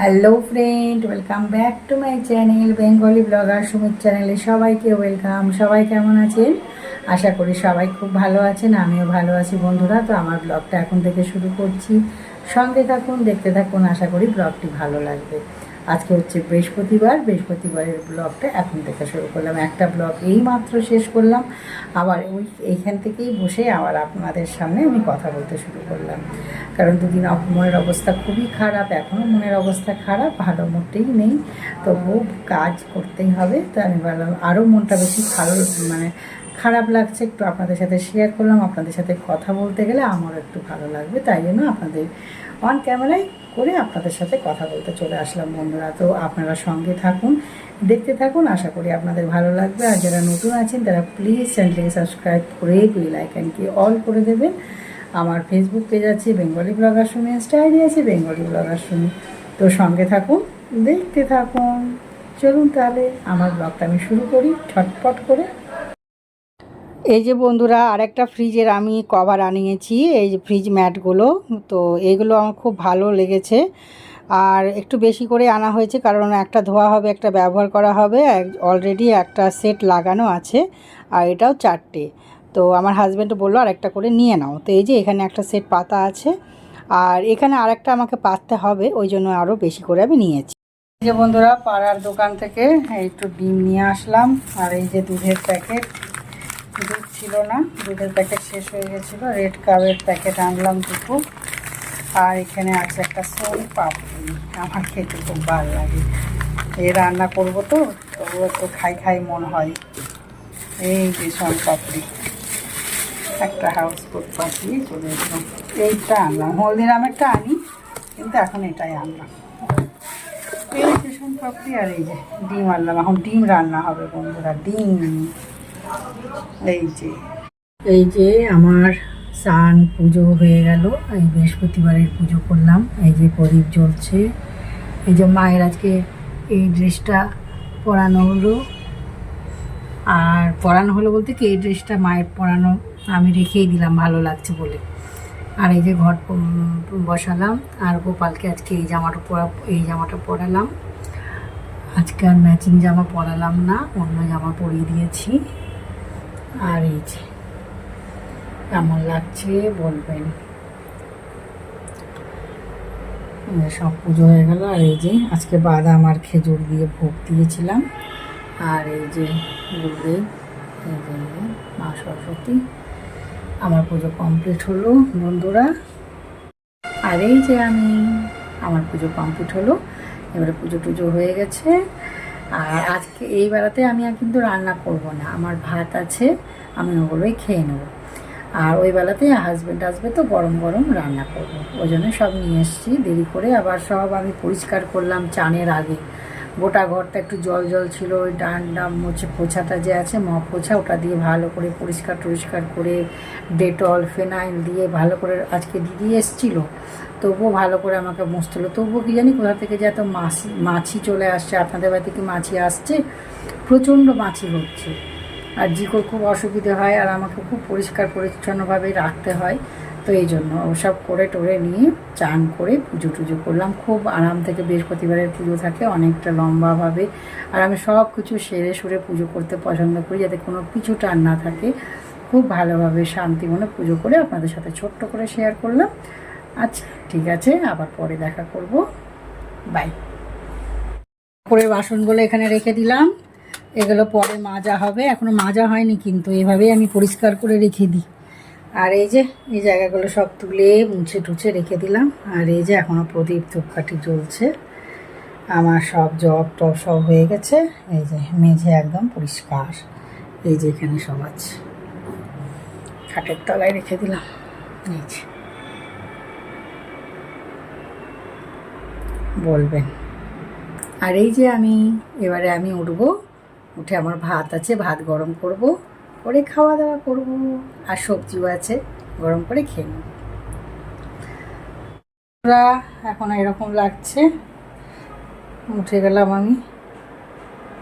Hello friend welcome back to my channel Bengali blogger Sumit চ্যানেলে সবাইকে welcome সবাই কেমন আছেন? আশা করি সবাই খুব ভালো আছেন, আমিও ভালো আছি বন্ধুরা। তো আমার ব্লগটা এখন থেকে শুরু করছি। সঙ্গে থাকুন, দেখতে থাকুন, আশা করি ব্লগটি ভালো লাগবে। আজকে হচ্ছে বৃহস্পতিবার, বৃহস্পতিবারের ব্লগটা এখন থেকে শুরু করলাম। একটা ব্লগ এই মাত্র শেষ করলাম। আবার ওই এইখান থেকেই বসে আবার আপনাদের সামনে আমি কথা বলতে শুরু করলাম। কারণ দুদিন মনের অবস্থা খুবই খারাপ এখনও মনের অবস্থা খারাপ, ভালো মোটেই নেই। তবুও কাজ করতেই হবে। তো আমি বললাম আরও মনটা বেশি ভালো মানে খারাপ লাগছে, একটু আপনাদের সাথে শেয়ার করলাম। আপনাদের সাথে কথা বলতে গেলে আমারও একটু ভালো লাগবে। তাই জন্য আপনাদের অন ক্যামেরায় করে আপনাদের সাথে কথা বলতে চলে আসলাম বন্ধুরা। তো আপনারা সঙ্গে থাকুন, দেখতে থাকুন, আশা করি আপনাদের ভালো লাগবে। আর যারা নতুন আছেন, তারা প্লিজ চ্যানেলটিকে সাবস্ক্রাইব করে বেল আইকনকে অল করে দেবেন। আমার ফেসবুক পেজ আছে বেঙ্গলি ব্লগার শুনে স্টাইলি আছে বেঙ্গলি ব্লগার শুনি তো সঙ্গে থাকুন, দেখতে থাকুন। চলুন তাহলে, আমার ব্লগটা আমি শুরু করি, ছটপট করে। এই যে বন্ধুরা, আরেকটা ফ্রিজের আমি কভার আনিয়েছি, এই যে ফ্রিজ ম্যাটগুলো তো এইগুলো আমার খুব ভালো লেগেছে। আর একটু বেশি করে আনা হয়েছে, কারণ একটা ধোয়া হবে, একটা ব্যবহার করা হবে। অলরেডি একটা সেট লাগানো আছে, আর এটাও চারটে। তো আমার হাজব্যান্ড বলল আর একটা করে নিয়ে নাও। তো এই যে এখানে একটা সেট পাতা আছে। আর এখানে আরেকটা আমাকে পাততে হবে, ওই জন্য আরও বেশি করে আমি নিয়েছি। এই যে বন্ধুরা, পাড়ার দোকান থেকে একটু ডিম নিয়ে আসলাম, আর এই যে দুধের প্যাকেট। দুধ ছিল না। দুধের প্যাকেট শেষ হয়ে গেছিল। রেড কাপের প্যাকেট আনলাম দুটো। আর এখানে আছে একটা সোন পাপড়ি আমার খেতে খুব ভালো লাগে। এই রান্না করব তো তবু তো খাই খাই মন হয়। এই যে সোন পাপড়ি একটা হাউস কোট পাঠিয়ে চলে এলাম। এইটা আনলাম। হলদিরামেরটা আনি, কিন্তু এখন এটাই আনলাম। এই সোন পাপড়ি আর এই যে ডিম আনলাম। এখন ডিম রান্না হবে বন্ধুরা, ডিম। এই যে। এই যে আমার স্নান পুজো হয়ে গেল, এই বৃহস্পতিবারের পুজো করলাম, এই যে প্রদীপ জ্বলছে। এই যে মায়ের আজকে এই ড্রেসটা পরানো হলো। আর পরানো হলো বলতে কি, এই ড্রেসটা মায়ের পরানো আমি রেখেই দিলাম, ভালো লাগছে বলে। আর এই যে ঘর বসালাম, আর গোপালকে আজকে এই জামাটা পরা, এই জামাটা পরালাম। আজকে আর ম্যাচিং জামা পরালাম না, অন্য জামা পরিয়ে দিয়েছি। আর এই যে, কেমন লাগছে বলবেন? সব পুজো হয়ে গেল, আর এই যে আজকে বাদাম আর খেজুর দিয়ে ভোগ দিয়েছিলাম। আর এই যে গুরুদেব মা সরস্বতী, আমার পুজো কমপ্লিট হলো, বন্ধুরা। আর এই যে আমি, আমার পুজো কমপ্লিট হলো, এবারে পুজো টুজো হয়ে গেছে। আর আজকে এই বেলাতে আমি আর কিন্তু রান্না করব না। আমার ভাত আছে, আমি ওগুলোই খেয়ে নেব। আর ওই বেলাতে হাজব্যান্ড আসবে তো গরম গরম রান্না করব। ওই জন্য সব নিয়ে এসছি। দেরি করে আবার সব আমি পরিষ্কার করলাম চানের আগে। গোটা ঘরটা একটু জল জল ছিল, ওই ডান্ডা মুছে পোছাটা যে আছে মপ পোছা, ওটা দিয়ে ভালো করে পরিষ্কার টরিষ্কার করে ডেটল, ফেনাইল দিয়ে ভালো করে আজকে দিদি এসেছিল, তবুও ভালো করে আমাকে মুছতে হলো। তবুও কি জানি কোথা থেকে যে এত মাছি মাছি চলে আসছে, আপনাদের বাড়িতে কি মাছি আসছে? প্রচণ্ড মাছি হচ্ছে। আর জিকোর খুব অসুবিধে হয় আর আমাকে খুব পরিষ্কার পরিচ্ছন্নভাবে রাখতে হয়। তো এই জন্য ওসব করে টোরে নিয়ে চান করে পুজো টুজো করলাম। খুব আরাম থেকে বৃহস্পতিবারের পুজো থাকে, অনেকটা লম্বাভাবে। আর আমি সব কিছু সেরে সুরে পুজো করতে পছন্দ করি যাতে কোনো কিছু টান না থাকে। খুব ভালোভাবে শান্তি মনে পুজো করে আপনাদের সাথে ছোট্ট করে শেয়ার করলাম। আচ্ছা ঠিক আছে, আবার পরে দেখা করব। বাই। করে বাসনগুলো এখানে রেখে দিলাম। এগুলো পরে মাজা হবে। এখনও মাজা হয়নি কিন্তু এভাবেই আমি পরিষ্কার করে রেখে দিই। আর এই যে, এই জায়গাগুলো সব তুলে মুছে টুছে রেখে দিলাম। আর এই যে এখনও প্রদীপ ধূপকাঠি চলছে আমার সব জব টব সব হয়ে গেছে। এই যে মেঝে একদম পরিষ্কার। এই যে এখানে সব আছে। খাটের তলায় রেখে দিলাম। এই যে। বলবেন। আর এই যে আমি, এবারে আমি উঠবো। উঠে আমার ভাত আছে, ভাত গরম করব। করে খাওয়া দাওয়া করব আর সবজিও আছে, গরম করে খেয়ে নেব। ওরা এখন এরকম লাগছে। উঠে গেলাম আমি।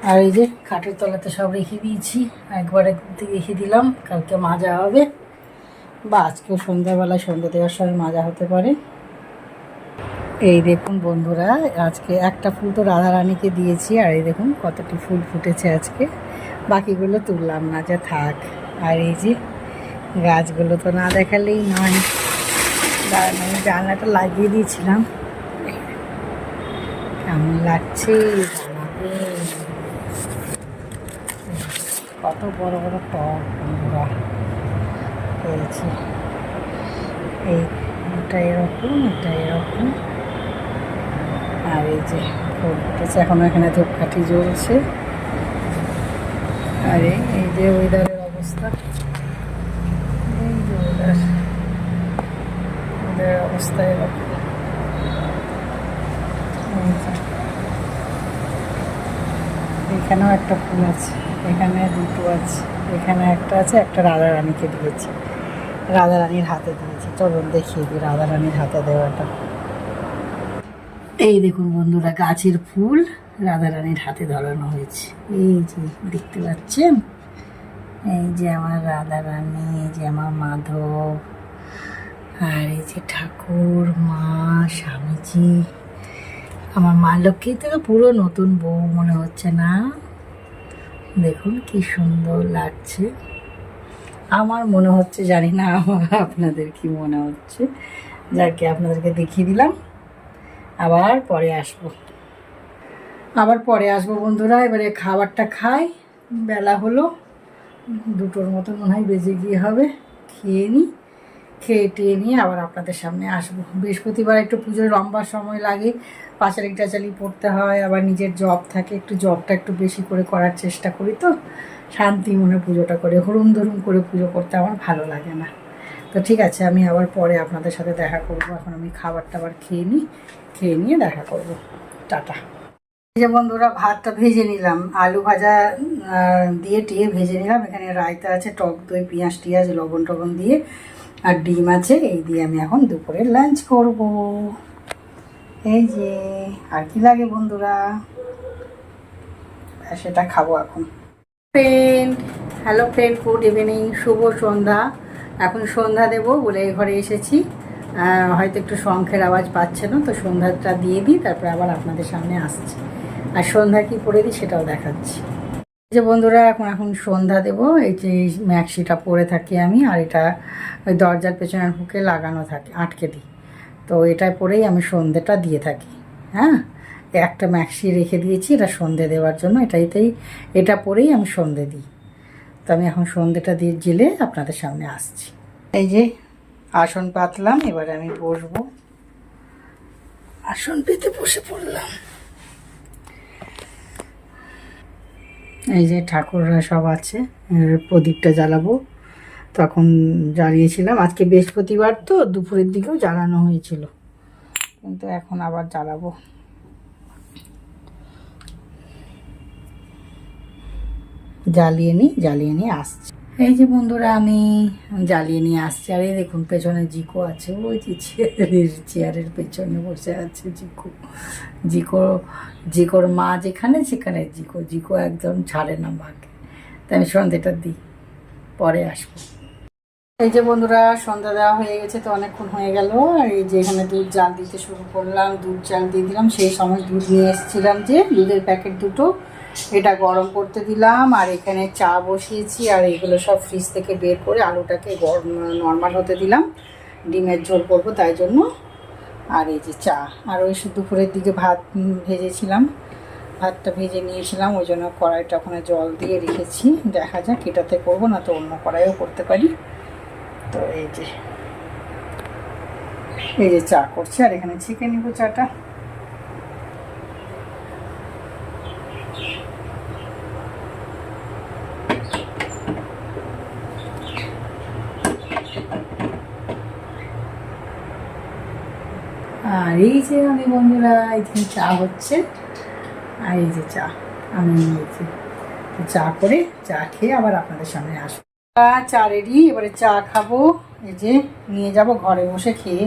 আর এই যে খাটের তলাতে সব রেখে দিয়েছি। একবারে রেখে দিলাম। কালকে মাজা হবে। বা আজকেও সন্ধ্যাবেলায়, সন্ধ্যা দেওয়ার সময় মাজা হতে পারে। এই দেখুন বন্ধুরা, আজকে একটা ফুল তো রাধারানীকে দিয়েছি। আর এই দেখুন কতটি ফুল ফুটেছে আজকে। বাকিগুলো তুললাম না যে থাক। আর এই যে গাছগুলো তো না দেখালেই নয়। জানলাটা লাগিয়ে দিয়েছিলাম। কেমন লাগছে। কত বড় বড় টব বন্ধুরা। পেয়েছি এই এটা এরকম এটা এরকম। আর এই যে, ফুল ফুটেছে, এখন এখানে ধূপকাঠি জ্বলছে। আর, এই যে ওয়েদারের অবস্থা। এই যে ওয়েদার ওয়েদারের অবস্থা এরকম। এখানেও একটা ফুল আছে, এখানে দুটো আছে, এখানে একটা আছে, একটা রাধা রানীকে দিয়েছি। রাধা রানীর হাতে দিয়েছি। চলুন দেখিয়ে দিই রাধা রানীর হাতে দেওয়াটা। এই দেখুন বন্ধুরা, গাছের ফুল। রাধা রানীর হাতে ধরানো হয়েছে। এই যে দেখতে পাচ্ছেন? এই যে আমার রাধা রানী এই যে আমার মাধব, আর এই যে ঠাকুর, মা, স্বামীজি। আমার মা লক্ষ্মী থেকে পুরো নতুন বউ, মনে হচ্ছে না? দেখুন কি সুন্দর লাগছে। আমার মনে হচ্ছে, জানি না আপনাদের কি মনে হচ্ছে। যাকে, আপনাদেরকে দেখিয়ে দিলাম। আবার পরে আসব। আবার পরে আসব বন্ধুরা, এবারে খাবারটা খাই। বেলা হলো, দুটোর মতো মনে হয় বেজে গিয়ে হবে, খেয়ে নিই খেয়ে টেয়ে নিয়ে আবার আপনাদের সামনে আসব। বৃহস্পতিবার একটু পুজোর লম্বা সময় লাগে, পাঁচালি টাচালি পড়তে হয়, আবার নিজের জব থাকে, একটু জবটা একটু বেশি করে করার চেষ্টা করি তো, শান্তি মনে পুজোটা করে হরুম ধরুম করে পুজো করতে আমার ভালো লাগে না। তো ঠিক আছে, আমি আবার পরে আপনাদের সাথে দেখা করব, এখন আমি খাবার টাবার খেয়ে নিই খেয়ে নিয়ে দেখা করব। টাটা। যে বন্ধুরা, ভাতটা ভেজে নিলাম। আলু ভাজা দিয়ে টিয়ে ভেজে নিলাম। এখানে রায়তা আছে, টক দই, পেঁয়াজ টিয়াজ, লবণ টবণ দিয়ে, আর ডিম আছে। এই দিয়ে আমি এখন দুপুরে লাঞ্চ করব। এই যে, আর কি লাগে বন্ধুরা? সেটা খাব এখন। Friend hello friend good evening শুভ সন্ধ্যা। এখন সন্ধ্যা দেবো বলে এই ঘরে এসেছি। হয়তো একটু শঙ্খের আওয়াজ পাচ্ছে না, তো সন্ধ্যাটা দিয়ে দিই, তারপরে আবার আপনাদের সামনে আসছি। আর সন্ধ্যা কি করে দিই সেটাও দেখাচ্ছি। যে বন্ধুরা, এখন এখন সন্ধ্যা দেবো। এই যে ম্যাক্সিটা পরে থাকি আমি, আর এটা ওই দরজার পেছনের হুকে লাগানো থাকে, আটকে দিই। তো এটা পরেই আমি সন্ধ্যেটা দিয়ে থাকি। হ্যাঁ একটা ম্যাক্সি রেখে দিয়েছি, এটা সন্ধে দেওয়ার জন্য এটাইতেই এটা পরেই আমি সন্ধে দিই। তো আমি এখন সন্ধেটা দিয়ে জেলে আপনাদের সামনে আসছি। এই যে আসন পাতলাম, এবার আমি বসবো। আসন পেতে বসে পড়লাম। এই যে ঠাকুররা সব আছে প্রদীপটা জ্বালাবো। তখন জ্বালিয়েছিলাম। আজকে বৃহস্পতিবার তো, দুপুরের দিকেও জ্বালানো হয়েছিল। কিন্তু এখন আবার জ্বালাবো। জ্বালিয়ে নিই, জ্বালিয়ে নিয়ে আসছি। এই যে বন্ধুরা, আমি জ্বালিয়ে নিয়ে আসছি। আর এই দেখুন, পেছনে জিকো আছে। ওই যে চেয়ারের চেয়ারের পেছনে বসে আছে জিকো। জিকো, জিকোর মা যেখানে, সেখানে জিকো। জিকো একদম ছাড়ে না মাকে। তাই আমি সন্ধ্যেটা দিই, পরে আসব। এই যে বন্ধুরা, সন্ধ্যা দেওয়া হয়ে গেছে তো অনেকক্ষণ হয়ে গেল। আর এই যে এখানে দুধ জাল দিতে শুরু করলাম, দুধ জাল দিয়ে দিলাম। সেই সময় দুধ নিয়ে এসেছিলাম যে দুধের প্যাকেট দুটো। এটা গরম করতে দিলাম, আর এখানে চা বসিয়েছি, আর এগুলো সব ফ্রিজ থেকে বের করে আলুটাকে গরম নর্মাল হতে দিলাম। ডিমের ঝোল করব তাই জন্য। আর এই যে চা, আর ওই দুপুরের দিকে ভাত ভেজেছিলাম, ভাতটা ভেজে নিয়েছিলাম, ওই জন্য কড়াইটা ওখানে জল দিয়ে রেখেছি। দেখা যাক এটাতে করব, না তো অন্য কড়াইও করতে পারি। তো এই যে এই যে চা করছি, আর এখানে ছেঁকে নিব চাটা আর এই যে আমি বন্ধুরা যে চা হচ্ছে। আর এই যে চা, আমি নিয়েছি। চা করে চা খেয়ে আবার আপনাদের সামনে আসব। চা রেডি এবারে চা খাব। এই যে নিয়ে যাব, ঘরে বসে খেয়ে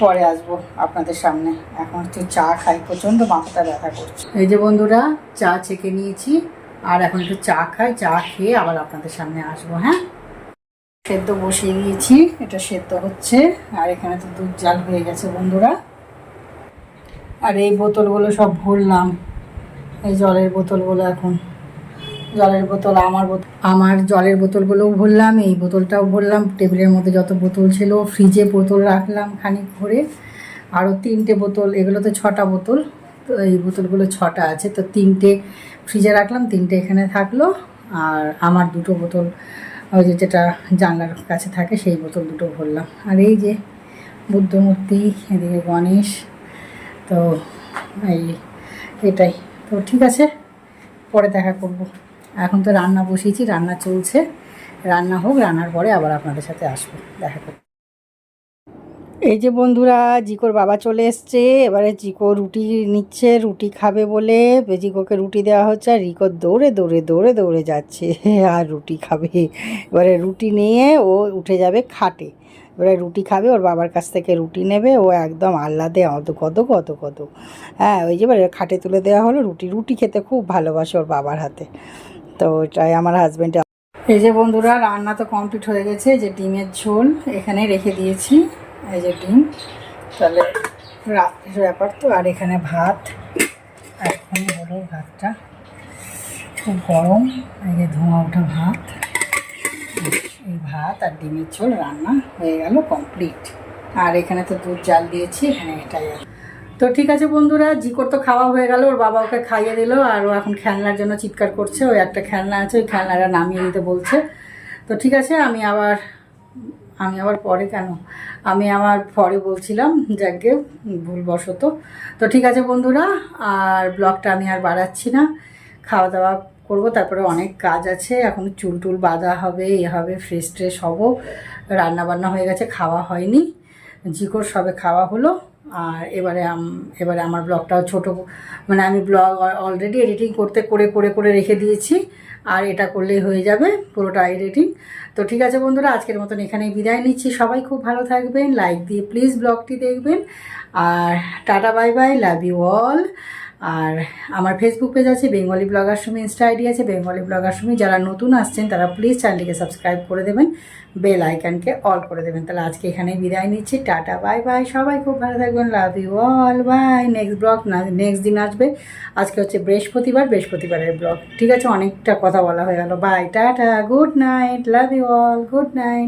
পরে আসব আপনাদের সামনে। এখন হচ্ছে চা খাই, প্রচণ্ড মাথাটা ব্যথা করছে। এই যে বন্ধুরা, চা ছেঁকে নিয়েছি। আর এখন একটু চা খাই, চা খেয়ে আবার আপনাদের সামনে আসব হ্যাঁ? সেদ্ধ বসিয়ে দিয়েছি এটা সেদ্ধ হচ্ছে। আর এখানে তো দুধ জাল হয়ে গেছে বন্ধুরা। আর এই বোতলগুলো সব ভরলাম। এই জলের বোতলগুলো এখন। জলের বোতল আমার বোতল আমার জলের বোতলগুলোও ভরলাম, এই বোতলটাও ভরলাম। টেবিলের মধ্যে যত বোতল ছিল, ফ্রিজে বোতল রাখলাম খানিক ভরে। আরও তিনটে বোতল এগুলো তো ছটা বোতল। তো এই বোতলগুলো ছটা আছে, তো তিনটে ফ্রিজে রাখলাম, তিনটে এখানে থাকল। আর আমার দুটো বোতল, ওই যে যেটা জানলার কাছে থাকে, সেই বোতল দুটো ভরলাম। আর এই যে বুদ্ধমূর্তি, এদিকে গণেশ। তো এই এটাই। তো ঠিক আছে, পরে দেখা করব। এখন তো রান্না বসিয়েছি, রান্না চলছে। রান্না হোক, রান্নার পরে আবার আপনাদের সাথে আসব, দেখা করব। এই যে বন্ধুরা, জিকোর বাবা চলে এসছে। এবারে জিকো রুটি নিচ্ছে, রুটি খাবে বলে। জিকোকে রুটি দেওয়া হচ্ছে আর রিকো দৌড়ে দৌড়ে দৌড়ে দৌড়ে যাচ্ছে। আর রুটি খাবে। এবারে রুটি নিয়ে ও উঠে যাবে খাটে। এবারে রুটি খাবে, ওর বাবার কাছ থেকে রুটি নেবে, ও একদম আহ্লাদে অত কত কত কত হ্যাঁ ওই যে খাটে তুলে দেওয়া হলো, রুটি রুটি খেতে খুব ভালোবাসে ওর বাবার হাতে। তো এটাই আমার হাজব্যান্ড এই যে বন্ধুরা, রান্না তো কমপ্লিট হয়ে গেছে যে ডিমের ঝোল এখানে রেখে দিয়েছি, এই যে ডিম। তাহলে রাত্রির ব্যাপার তো, আর এখানে ভাত এখন হলো ভাতটা, খুব গরম, এই যে ধোঁয়া ওঠা ভাত। ভাত আর ডিমের ঝোল রান্না হয়ে গেল কমপ্লিট আর এখানে তো দুধ জাল দিয়েছি হ্যাঁ এটাই তো ঠিক আছে বন্ধুরা, জিকোর তো খাওয়া হয়ে গেল, ওর বাবা ওকে খাইয়ে দিল, আর ও এখন খেলনার জন্য চিৎকার করছে ওই একটা খেলনা আছে, ওই খেলনাটা নামিয়ে দিতে বলছে। তো ঠিক আছে, আমি আবার আমি আবার পরে কেন? আমি আমার পরে বলছিলাম যাকে ভুলবশত। তো ঠিক আছে বন্ধুরা, আর ব্লগটা আমি আর বাড়াচ্ছি না, খাওয়া দাওয়া করব, তারপরে অনেক কাজ আছে, এখন চুল টুল বাঁধা হবে, এ হবে ফ্রেশ ট্রেশ হব রান্না বান্না হয়ে গেছে, খাওয়া হয়নি, জিকোর সবে খাওয়া হলো, আর এবারে এবারে আমার ব্লগটাও ছোট মানে আমি ব্লগ অলরেডি এডিটিং করতে, করে করে করে রেখে দিয়েছি, আর এটা করলেই হয়ে যাবে, পুরোটা এডিটিং তো ঠিক আছে বন্ধুরা, আজকের মতন এখানেই বিদায় নিচ্ছি, সবাই খুব ভালো থাকবেন লাইক দিয়ে প্লিজ ব্লগটি দেখবেন, আর tata bye bye love you all আর আমার ফেসবুক পেজ আছে Bengali blogger Sumi insta ID আছে বেঙ্গলি ব্লগার সুমি যারা নতুন আসছেন, তারা প্লিজ চ্যানেলটিকে সাবস্ক্রাইব করে দেবেন বেল আইকনকে অল করে দেবেন। তাহলে আজকে এখানেই বিদায় নিচ্ছি, টাটা বাই বাই সবাই খুব ভালো থাকবেন love you all bye next blog না নেক্সট দিন আসবে। আজকে হচ্ছে বৃহস্পতিবার, বৃহস্পতিবারের ব্লগ ঠিক আছে, অনেকটা কথা বলা হয়ে গেল। Bye tata good night love you all good night